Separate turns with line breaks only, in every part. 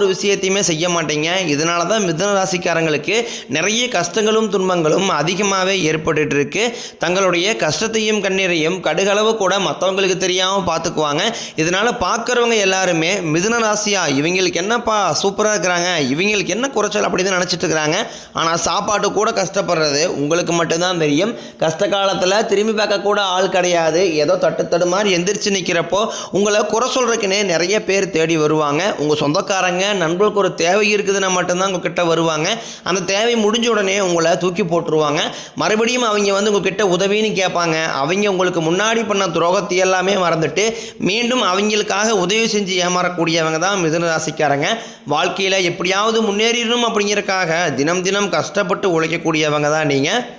ஒரு விஷயத்தையுமே செய்ய மாட்டீங்க. இதனால தான் மிதன ராசிக்காரங்களுக்கு நிறைய கஷ்டங்களும் துன்பங்களும் அதிகமாகவே ஏற்பட்டு இருக்கு தங்களுடைய கஷ்டத்தையும் கண்ணீரையும் கடுகளவு கூட மற்றவங்களுக்கு தெரியாமல் பார்த்துக்குவாங்க இதனால் பார்க்குறவங்க எல்லாருமே மிதுன ராசியா இவங்களுக்கு என்னப்பா சூப்பராக இருக்கிறாங்க இவங்களுக்கு என்ன குறைச்சல் அப்படின்னு நினச்சிட்டு இருக்கிறாங்க. ஆனால் சாப்பாட்டு கூட கஷ்டப்படுறது உங்களுக்கு மட்டும்தான் தெரியும். கஷ்ட காலத்தில் திரும்பி பார்க்க கூட ஆள் கிடையாது. ஏதோ தட்டு தடு மாதிரி எந்திரிச்சு நிற்கிறப்போ உங்களை குறை சொல்கிறதுக்குன்னே நிறைய பேர் தேடி வருவாங்க. உங்கள் சொந்தக்காரங்க நண்பர்களுக்கு ஒரு தேவை இருக்குதுன்னா மட்டும்தான் உங்ககிட்ட வருவாங்க. அந்த தேவை முடிஞ்ச உடனே உங்களை தூக்கி போட்டுருவாங்க. மறுபடியும் அவங்க வந்து உங்ககிட்ட உதவின்னு கேட்பாங்க. அவங்க உங்களுக்கு முன்னாடி பண்ண துரோகத்தை எல்லாமே மறந்துட்டு மீண்டும் அவங்களுக்காக உதவி செஞ்சு ஏமாறக்கூடியவங்க தான் மிதுன ராசிக்காரங்க. வாழ்க்கையில் எப்படியாவது முன்னேறிடணும் அப்படிங்கிறக்காக தினம் தினம் கஷ்டப்பட்டு உழைக்கக்கூடியவங்க தான் நீங்கள்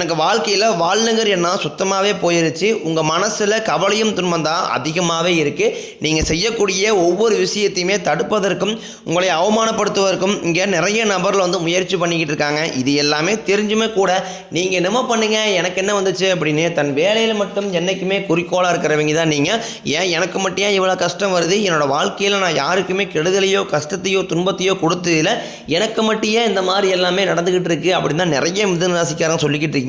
எனக்கு வாழ்க்கையில் வாழ்னுங்கிற எண்ணம் சுத்தமாகவே போயிருச்சு. உங்கள் மனசில் கவலையும் துன்பம் தான் அதிகமாகவே இருக்குது நீங்கள் செய்யக்கூடிய ஒவ்வொரு விஷயத்தையுமே தடுப்பதற்கும் உங்களை அவமானப்படுத்துவதற்கும் இங்கே நிறைய நபர்கள் வந்து முயற்சி பண்ணிக்கிட்டு இருக்காங்க. இது எல்லாமே தெரிஞ்சுமே கூட நீங்கள் என்னமோ பண்ணுங்கள் எனக்கு என்ன வந்துச்சு அப்படின்னு தன் வேலையில் மட்டும் என்றைக்குமே குறிக்கோளாக இருக்கிறவங்க தான் நீங்கள் ஏன் எனக்கு மட்டும் ஏன் இவ்வளோ கஷ்டம் வருது? என்னோடய வாழ்க்கையில் நான் யாருக்குமே கெடுதலையோ கஷ்டத்தையோ துன்பத்தையோ கொடுத்ததில்ல. எனக்கு மட்டும் ஏன் இந்த மாதிரி எல்லாமே நடந்துக்கிட்டு இருக்குது அப்படின்னு தான் நிறைய மிதுன ராசிக்காரங்க சொல்லிக்கிட்டு இருக்கீங்க.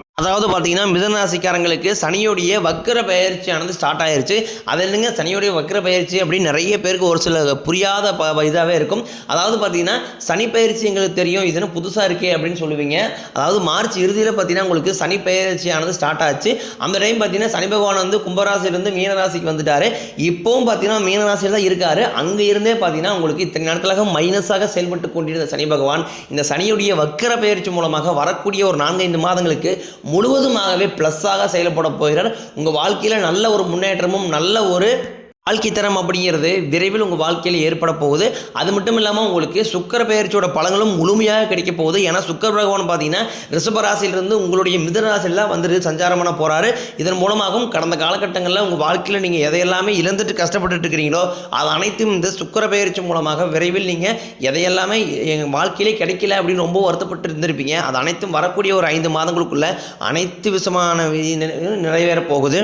அதாவது பார்த்தீங்கன்னா மிதனராசிக்காரங்களுக்கு சனியுடைய சனியோடைய வக்கர பயிற்சியானது ஸ்டார்ட் ஆயிருச்சு. அது என்னங்க சனியோடைய வக்கர பயிற்சி அப்படின்னு நிறைய பேருக்கு ஒரு சில புரியாத ப இதாகவே இருக்கும். அதாவது பார்த்தீங்கன்னா சனி பயிற்சி எங்களுக்கு தெரியும். இதுன்னு புதுசாக இருக்கே அப்படின்னு சொல்லுவீங்க. அதாவது மார்ச் இறுதியில் பார்த்தீங்கன்னா உங்களுக்கு சனி பயிற்சியானது ஸ்டார்ட் ஆச்சு. அந்த டைம் பார்த்தீங்கன்னா சனி பகவான் வந்து கும்பராசிலிருந்து மீனராசிக்கு வந்துட்டார். இப்போவும் பார்த்தீங்கன்னா மீனராசியில் தான் இருக்காரு. அங்கே இருந்தே பார்த்தீங்கன்னா உங்களுக்கு இத்தனை நாட்களாக மைனஸாக செயல்பட்டு கொண்டிருந்த சனி பகவான் இந்த சனியுடைய வக்கர பயிற்சி மூலமாக வரக்கூடிய ஒரு நான்கைந்து மாதங்களுக்கு முழுவதுமாகவே ப்ளஸ்ஸாக செயல்பட போகிறார். உங்கள் வாழ்க்கையில் நல்ல ஒரு முன்னேற்றமும் நல்ல ஒரு வாழ்க்கை தரம் அப்படிங்கிறது விரைவில் உங்கள் வாழ்க்கையில் ஏற்பட போகுது. அது மட்டும் இல்லாமல் உங்களுக்கு சுக்கர பயிற்சியோட பலங்களும் முழுமையாக கிடைக்க போகுது. ஏன்னா சுக்கர பகவான் பார்த்தீங்கன்னா ரிஷபராசிலிருந்து உங்களுடைய மிதராசியில் வந்துட்டு சஞ்சாரம் பண்ண போகிறாரு இதன் மூலமாகவும் கடந்த காலகட்டங்களில் உங்கள் வாழ்க்கையில் நீங்கள் எதையெல்லாமே இழந்துட்டு கஷ்டப்பட்டுட்டு இருக்கிறீங்களோ அது அனைத்தும் இந்த சுக்கர பயிற்சி மூலமாக விரைவில் நீங்கள் எதையெல்லாமே எங்கள் வாழ்க்கையிலே கிடைக்கல அப்படின்னு ரொம்ப வருத்தப்பட்டு இருந்திருப்பீங்க. அது அனைத்தும் வரக்கூடிய ஒரு ஐந்து மாதங்களுக்குள்ளே அனைத்து விஷமான நிறைவேறப் நிறைவேற போகுது.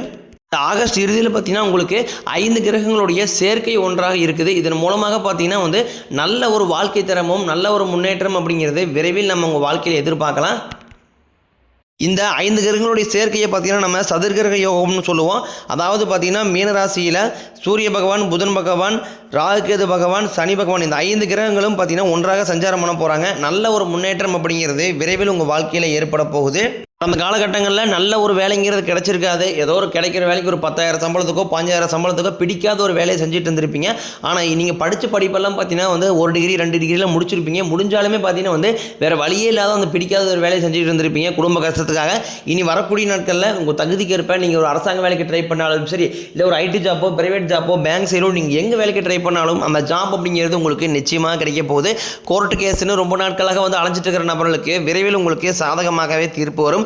இந்த ஆகஸ்ட் இறுதியில் பார்த்தீங்கன்னா உங்களுக்கு ஐந்து கிரகங்களுடைய சேர்க்கை ஒன்றாக இருக்குது. இதன் மூலமாக பார்த்தீங்கன்னா வந்து நல்ல ஒரு வாழ்க்கை தரமும் நல்ல ஒரு முன்னேற்றம் அப்படிங்கிறது விரைவில் நம்ம உங்கள் வாழ்க்கையில் எதிர்பார்க்கலாம். இந்த ஐந்து கிரகங்களுடைய சேர்க்கையை பார்த்தீங்கன்னா நம்ம சதுர்கிரக யோகம்னு சொல்லுவோம். அதாவது பார்த்தீங்கன்னா மீனராசியில் சூரிய பகவான் புதன் பகவான் ராகுகேது பகவான் சனி பகவான் இந்த ஐந்து கிரகங்களும் பார்த்தீங்கன்னா ஒன்றாக சஞ்சாரம் பண்ண போகிறாங்க நல்ல ஒரு முன்னேற்றம் அப்படிங்கிறது விரைவில் உங்கள் வாழ்க்கையில் ஏற்பட போகுது. அந்த காலகட்டங்களில் நல்ல ஒரு வேலைங்கிறது கிடைச்சிருக்காது. ஏதோ ஒரு கிடைக்கிற வேலைக்கு ஒரு பத்தாயிரம் சம்பளத்துக்கோ பாஞ்சாயிரம் சம்பளத்துக்கோ பிடிக்காத ஒரு வேலையை செஞ்சுட்டு இருந்திருப்பீங்க. ஆனால் நீங்கள் படித்த படிப்பெல்லாம் பார்த்தீங்கன்னா வந்து ஒரு டிகிரி ரெண்டு டிகிரியில் முடிச்சிருப்பீங்க. முடிஞ்சாலுமே பார்த்தீங்கன்னா வந்து வேறு வழியே இல்லாத அந்த பிடிக்காத ஒரு வேலையை செஞ்சுட்டு இருந்திருப்பீங்க குடும்ப கஷ்டத்துக்காக. இனி வரக்கூடிய நாட்களில் உங்கள் தகுதிக்கு ஏற்ப நீங்கள் ஒரு அரசாங்க வேலைக்கு ட்ரை பண்ணாலும் சரி இல்லை ஒரு ஐடி ஜாப்போ பிரைவேட் ஜாப்போ பேங்க் சைடோ நீங்கள் எங்கே வேலைக்கு ட்ரை பண்ணாலும் அந்த ஜாப் அப்படிங்கிறது உங்களுக்கு நிச்சயமாக கிடைக்க போகுது. கோர்ட்டு கேஸ்னு ரொம்ப நாட்களாக வந்து அலைஞ்சிட்டு இருக்கிற நபர்களுக்கு விரைவில் உங்களுக்கு சாதகமாகவே தீர்ப்பு வரும்.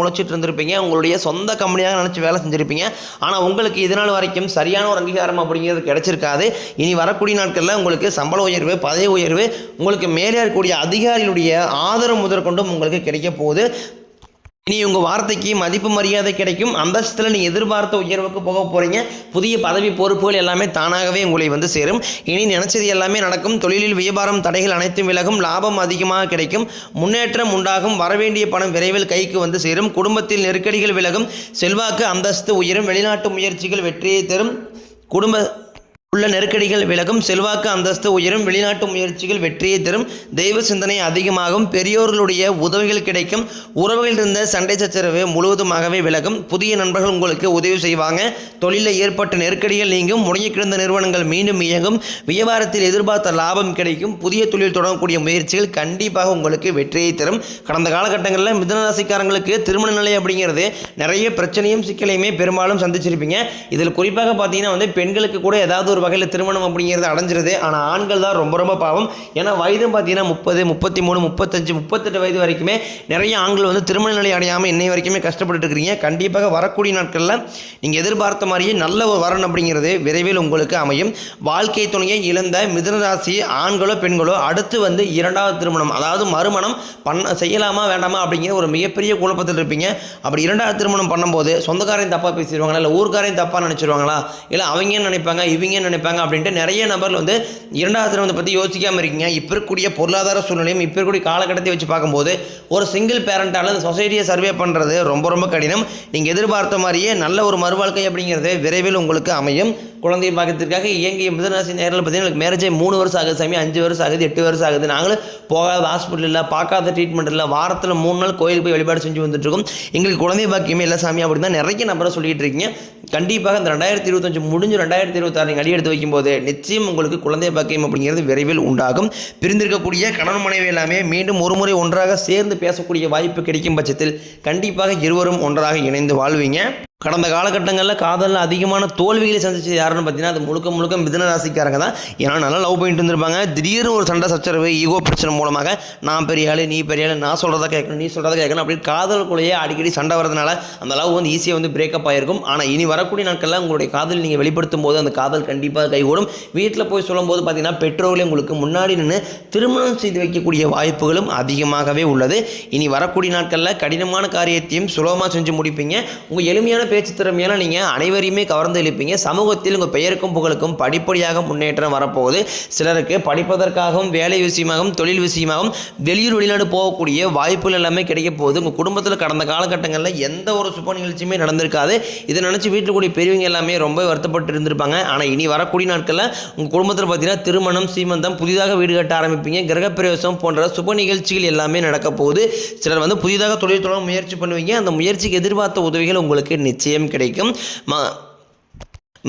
உழைச்சிட்டு இருந்திருப்பீங்க உங்களுடைய சொந்த கம்பெனியாக நினச்சி வேலை செஞ்சுருப்பீங்க. ஆனால் உங்களுக்கு இதனால் வரைக்கும் சரியான ஒரு அங்கீகாரம் அப்படிங்கிறது கிடைச்சிருக்காது. இனி வரக்கூடிய நாட்களில் உங்களுக்கு சம்பள உயர்வு பதவி உயர்வு உங்களுக்கு மேலே இருக்கக்கூடிய அதிகாரிகளுடைய ஆதரவு முதற்கொண்டும் உங்களுக்கு கிடைக்க போகுது. இனி உங்கள் வார்த்தைக்கு மதிப்பு மரியாதை கிடைக்கும். அந்தஸ்தில் நீ எதிர்பார்த்த உயர்வுக்கு போக போகிறீங்க புதிய பதவி பொறுப்புகள் எல்லாமே தானாகவே உங்களை வந்து சேரும். இனி நினச்சது எல்லாமே நடக்கும். தொழிலில் வியாபாரம் தடைகள் அனைத்தும் விலகும். லாபம் அதிகமாக கிடைக்கும். முன்னேற்றம் உண்டாகும். வரவேண்டிய பணம் விரைவில் கைக்கு வந்து சேரும். குடும்பத்தில் நெருக்கடிகள் விலகும். செல்வாக்கு அந்தஸ்து உயரும். வெளிநாட்டு முயற்சிகள் வெற்றியை தரும். குடும்ப உள்ள நெருக்கடிகள் விலகும் செல்வாக்கு அந்தஸ்து உயரும் வெளிநாட்டு முயற்சிகள் வெற்றியை தரும் தெய்வ சிந்தனை அதிகமாகும் பெரியோர்களுடைய உதவிகள் கிடைக்கும் உறவுகளில் இருந்த சண்டை சச்சரவு முழுவதுமாகவே விலகும். புதிய நண்பர்கள் உங்களுக்கு உதவி செய்வாங்க. தொழிலில் ஏற்பட்ட நெருக்கடிகள் நீங்கும் முடங்கி கிடந்த நிறுவனங்கள் மீண்டும் இயங்கும் வியாபாரத்தில் எதிர்பார்த்த லாபம் கிடைக்கும் புதிய தொழில் தொடங்கக்கூடிய முயற்சிகள் கண்டிப்பாக உங்களுக்கு வெற்றியை தரும். கடந்த காலகட்டங்களில் மிதனராசிக்காரங்களுக்கு திருமண நிலை அப்படிங்கிறது நிறைய பிரச்சனையும் சிக்கலையுமே பெரும்பாலும் சந்திச்சிருப்பீங்க. இதில் குறிப்பாக பார்த்தீங்கன்னா வந்து பெண்களுக்கு கூட ஏதாவது ஒரு வகையில் திருமணம் அப்படிங்கிறது அடைஞ்சிருது. ஆனால் ஆண்கள் தான் ரொம்ப ரொம்ப பாவம். ஏன்னா வயதும் பார்த்தீங்கன்னா முப்பது முப்பத்தி மூணு முப்பத்தஞ்சு முப்பத்தெட்டு வயது வரைக்குமே நிறைய ஆண்கள் வந்து திருமண நிலை அடையாமல் இன்னை வரைக்குமே கஷ்டப்பட்டு இருக்கிறீங்க. கண்டிப்பாக வரக்கூடிய நாட்களில் நீங்கள் எதிர்பார்த்த மாதிரியே நல்ல ஒரு வரன் அப்படிங்கிறது விரைவில் உங்களுக்கு அமையும். வாழ்க்கை துணையை இழந்த மிதனராசி ஆண்களோ பெண்களோ அடுத்து வந்து இரண்டாவது திருமணம் அதாவது மறுமணம் பண்ண செய்யலாமா வேண்டாமா அப்படிங்கிற ஒரு மிகப்பெரிய குழப்பத்தில் இருப்பீங்க. அப்படி இரண்டாவது திருமணம் பண்ணும்போது சொந்தக்காரையும் தப்பாக பேசிடுவாங்களா? இல்லை ஊர்க்காரையும் தப்பாக நினச்சிருவாங்களா? இல்லை அவங்க என்ன நினைப்பாங்க இவங்க நினைப்பாங்க அப்படின்ட்டு நிறைய நபர்கள் வந்து இரண்டாவது திருமணத்தை பற்றி யோசிக்காமல் இருக்கீங்க. இப்போ இருக்கக்கூடிய பொருளாதார சூழ்நிலையும் இப்போ இருக்கக்கூடிய காலகட்டத்தை வச்சு பார்க்கும்போது ஒரு சிங்கிள் பேரண்டால் அந்த சொசைட்டியை சர்வே பண்ணுறது ரொம்ப ரொம்ப கடினம். நீங்கள் எதிர்பார்த்த மாதிரியே நல்ல ஒரு மறுவாழ்க்கை அப்படிங்கிறது விரைவில் உங்களுக்கு அமையும். குழந்தை பாக்கத்திற்காக இயங்கிய மிதனராசி நேரில் பார்த்தீங்கன்னா எனக்கு மேரேஜ் மூணு வருஷம் ஆகுது சாமி அஞ்சு வருஷம் ஆகுது எட்டு வருஷம் ஆகுது. நாங்களும் போகாத ஹாஸ்பிட்டல் இல்லை பார்க்காத ட்ரீட்மெண்ட் இல்லை வாரத்தில் மூணு நாள் கோயிலுக்கு போய் வழிபாடு செஞ்சு வந்துட்டு இருக்கோம். எங்களுக்கு குழந்தை பாக்கியமே இல்லை சாமி அப்படின்னு தான் நிறைய நம்பரை சொல்லிட்டு இருக்கீங்க. கண்டிப்பாக இந்த ரெண்டாயிரத்தி இருபத்தஞ்சு முடிஞ்சு ரெண்டாயிரத்தி இருபத்தாறு நீங்கள் அடி எடுத்து வைக்கும்போது நிச்சயம் உங்களுக்கு குழந்தை பாக்கியம் அப்படிங்கிறது விரைவில் உண்டாகும். பிரிந்திருக்கக்கூடிய கணவன் மனைவி எல்லாமே மீண்டும் ஒரு முறை ஒன்றாக சேர்ந்து பேசக்கூடிய வாய்ப்பு கிடைக்கும் பட்சத்தில் கண்டிப்பாக இருவரும் ஒன்றாக இணைந்து வாழ்வீங்க. கடந்த காலகட்டங்களில் காதலில் அதிகமான தோல்விகளை சந்திச்சது யாருன்னு பார்த்தீங்கன்னா அது முழுக்க முழுக்க மிதன ராசிக்காரங்க தான். ஏன்னா நல்லா லவ் பண்ணிட்டு இருந்திருப்பாங்க. திடீர்னு ஒரு சண்டை சச்சரவு ஈகோ பிரச்சனை மூலமாக நான் பெரிய ஆளு நீ பெரிய ஆளு நான் சொல்கிறத கேட்கணும் நீ சொல்கிறத கேட்கணும் அப்படின்னு காதலுக்குள்ளேயே அடிக்கடி சண்டை வரதுனால அந்த லவ் வந்து ஈஸியாக வந்து பிரேக்கப் ஆகிருக்கும் ஆனால் இனி வரக்கூடிய நாட்களில் உங்களுடைய காதல் நீங்கள் வெளிப்படுத்தும் போது அந்த காதல் கண்டிப்பாக கைகூடும். வீட்டில் போய் சொல்லும்போது பார்த்தீங்கன்னா பெற்றோர்களே உங்களுக்கு முன்னாடி நின்று திருமணம் செய்து வைக்கக்கூடிய வாய்ப்புகளும் அதிகமாகவே உள்ளது. இனி வரக்கூடிய நாட்களில் கடினமான காரியத்தையும் சுலபமாக செஞ்சு முடிப்பீங்க. உங்கள் எளிமையான பேச்சு திறமையால நீங்கள் அனைவரையுமே கவர்ந்து இழுப்பீங்க சமூகத்தில் உங்கள் பெயருக்கும் புகழுக்கும் படிப்படியாக முன்னேற்றம் வரப்போகுது. சிலருக்கு படிப்பதற்காகவும் வேலை விஷயமாகவும் தொழில் விஷயமாகவும் வெளியூர் வெளிநாடு போகக்கூடிய வாய்ப்புகள் எல்லாமே கிடைக்க போகுது. உங்கள் குடும்பத்தில் கடந்த காலகட்டங்களில் எந்த ஒரு சுப நிகழ்ச்சியுமே நடந்திருக்காது. இதை நினச்சி வீட்டில் கூடிய பெரியவங்க எல்லாமே ரொம்ப வருத்தப்பட்டு இருந்திருப்பாங்க. ஆனால் இனி வரக்கூடிய நாட்களில் உங்கள் குடும்பத்தில் பார்த்தீங்கன்னா திருமணம் சீமந்தம் புதிதாக வீடு கட்ட ஆரம்பிப்பீங்க. கிரகப்பிரவேசம் போன்ற சுப நிகழ்ச்சிகள் எல்லாமே நடக்க போகுது. சிலர் வந்து புதிதாக தொழில் தொடங்க முயற்சி பண்ணுவீங்க. அந்த முயற்சிக்கு எதிர்பார்த்த உதவிகள் உங்களுக்கு நிச்சயம் நிச்சயம் கிடைக்கும். மா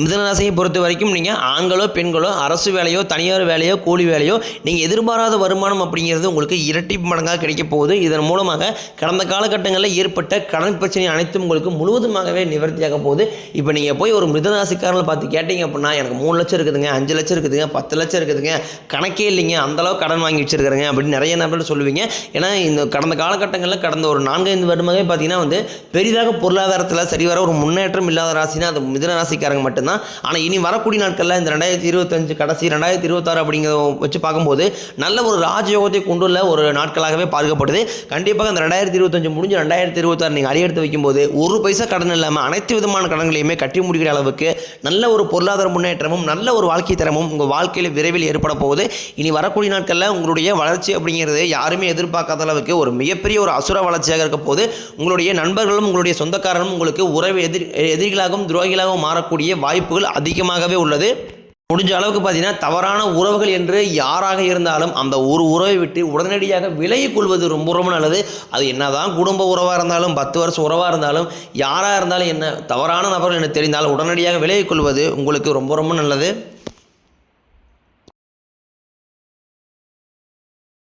மிதனராசியை பொறுத்த வரைக்கும் நீங்கள் ஆண்களோ பெண்களோ அரசு வேலையோ தனியார் வேலையோ கூலி வேலையோ நீங்கள் எதிர்பாராத வருமானம் அப்படிங்கிறது உங்களுக்கு இரட்டி மடங்காக கிடைக்க போகுது. இதன் மூலமாக கடந்த காலகட்டங்களில் ஏற்பட்ட கடன் பிரச்சனை அனைத்தும் உங்களுக்கு முழுவதுமாகவே நிவர்த்தியாக போகுது. இப்போ நீங்கள் போய் ஒரு மிதனராசிக்காரங்களை பார்த்து கேட்டீங்க அப்படின்னா எனக்கு மூணு லட்சம் இருக்குதுங்க அஞ்சு லட்சம் இருக்குதுங்க பத்து லட்சம் இருக்குதுங்க கணக்கே இல்லைங்க அந்தளவு கடன் வாங்கி வச்சிருக்கிறேங்க அப்படின்னு நிறைய நபர்கள் சொல்லுவீங்க. ஏன்னா இந்த கடந்த காலகட்டங்களில் கடந்த ஒரு நான்கைந்து வருடமாகவே பார்த்தீங்கன்னா வந்து பெரிதாக பொருளாதாரத்தில் சரிவர ஒரு முன்னேற்றம் இல்லாத ராசினா அது மிதனராசிக்காரங்க மட்டும் மட்டும்தான் ஆனால் இனி வரக்கூடிய நாட்களில் இந்த ரெண்டாயிரத்தி இருபத்தஞ்சு கடைசி ரெண்டாயிரத்தி இருபத்தாறு அப்படிங்கிறத வச்சு பார்க்கும்போது நல்ல ஒரு ராஜயோகத்தை கொண்டுள்ள ஒரு நாட்களாகவே பார்க்கப்படுது. கண்டிப்பாக இந்த ரெண்டாயிரத்தி இருபத்தஞ்சு முடிஞ்சு ரெண்டாயிரத்தி இருபத்தாறு நீங்கள் அடியெடுத்து வைக்கும்போது ஒரு பைசா கடன் இல்லாமல் அனைத்து விதமான கடன்களையுமே கட்டி முடிக்கிற அளவுக்கு நல்ல ஒரு பொருளாதார முன்னேற்றமும் நல்ல ஒரு வாழ்க்கை தரமும் உங்கள் வாழ்க்கையில் விரைவில் ஏற்பட போகுது. இனி வரக்கூடிய நாட்களில் உங்களுடைய வளர்ச்சி அப்படிங்கிறது யாருமே எதிர்பார்க்காத அளவுக்கு ஒரு மிகப்பெரிய ஒரு அசுர வளர்ச்சியாக இருக்க போது உங்களுடைய நண்பர்களும் உங்களுடைய சொந்தக்காரரும் உங்களுக்கு உறவு எதிர் எதிரிகளாகவும் துரோகிகளாகவும் மாறக்கூடிய வாய்ப்புகள் அதிகமாகவே உள்ளது. முடிஞ்ச அளவுக்கு பார்த்தீங்கன்னா தவறான உறவுகள் என்று யாராக இருந்தாலும் அந்த ஒரு உறவை விட்டு உடனடியாக விலகிக் கொள்வது ரொம்ப ரொம்ப நல்லது. அது என்னதான் குடும்ப உறவாக இருந்தாலும் பத்து வருஷம் உறவாக இருந்தாலும் யாராக இருந்தாலும் என்ன தவறான நபர்கள் எனக்கு தெரிந்தால் உடனடியாக விலகிக் கொள்வது உங்களுக்கு ரொம்ப ரொம்ப நல்லது.